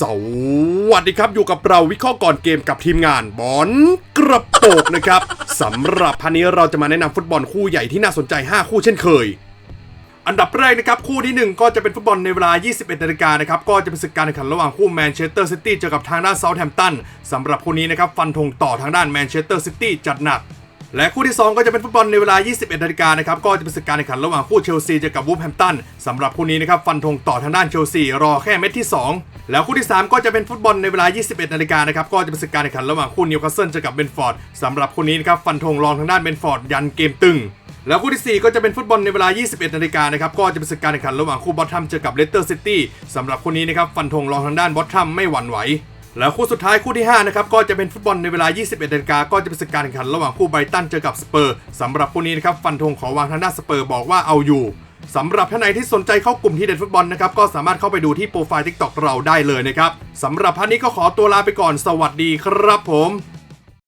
สวัสดีครับอยู่กับเราวิเคราะห์ก่อนเกมกับทีมงานบอลกระโปกนะครับสำหรับพันนี้เราจะมาแนะนำฟุตบอลคู่ใหญ่ที่น่าสนใจ 5 คู่เช่นเคย อันดับแรกนะครับคู่ที่ 1 ก็จะเป็นฟุตบอลในเวลา 21นาฬิกานะครับก็จะเป็นศึกการแข่งขันระหว่างคู่แมนเชสเตอร์ซิตี้เจอกับทางด้านเซาท์แฮมป์ตันสำหรับคู่นี้นะครับฟันธงต่อทางด้านแมนเชสเตอร์ซิตี้จัดหนัก และคู่ที่ 2 ก็จะเป็นฟุตบอลในเวลา 21นาฬิกานะครับก็จะเป็นศึกการแข่งขันระหว่างคู่เชลซีเจอกับวูฟแฮมป์ตันสำหรับคู่นี้นะครับฟันธงต่อทางด้านเชลซีรอแค่เม็ดที่ 2 แล้วคู่ที่ 3 ก็จะเป็นฟุตบอลในเวลา 21นาฬิกานะครับก็จะเป็นศึกการแข่งขันระหว่างคู่นิวคาสเซิลเจอกับเบนฟอร์ดสำหรับคู่นี้นะครับฟันธงรองทางด้านเบนฟอร์ดยันเกมตึงแล้วคู่ที่ 4 ก็จะเป็นฟุตบอลในเวลา 21 นาฬิกานะครับ ก็จะเป็นศึกการแข่งขันระหว่างคู่บอททัมเจอกับเลสเตอร์ซิตี้สำหรับคู่นี้นะครับ ฟันธงรองทางด้านบอททัมไม่หวั่นไหว แล้วคู่สุดท้ายคู่ที่ 5 นะครับ ก็จะเป็นฟุตบอลในเวลา 21นาฬิกาก็จะเป็นสกการแข่งขันระหว่างคู่ไบรตันเจอกับสเปอร์สำหรับคู่นี้นะครับฟันธงขอวางทางด้านสเปอร์บอกว่าเอาอยู่สำหรับท่านไหนที่สนใจเข้ากลุ่มที่เด็ดฟุตบอลนะครับ ก็สามารถเข้าไปดูที่โปรไฟล์ TikTok เราได้เลยนะครับสำหรับท่านนี้ก็ขอตัวลาไปก่อนสวัสดีครับผม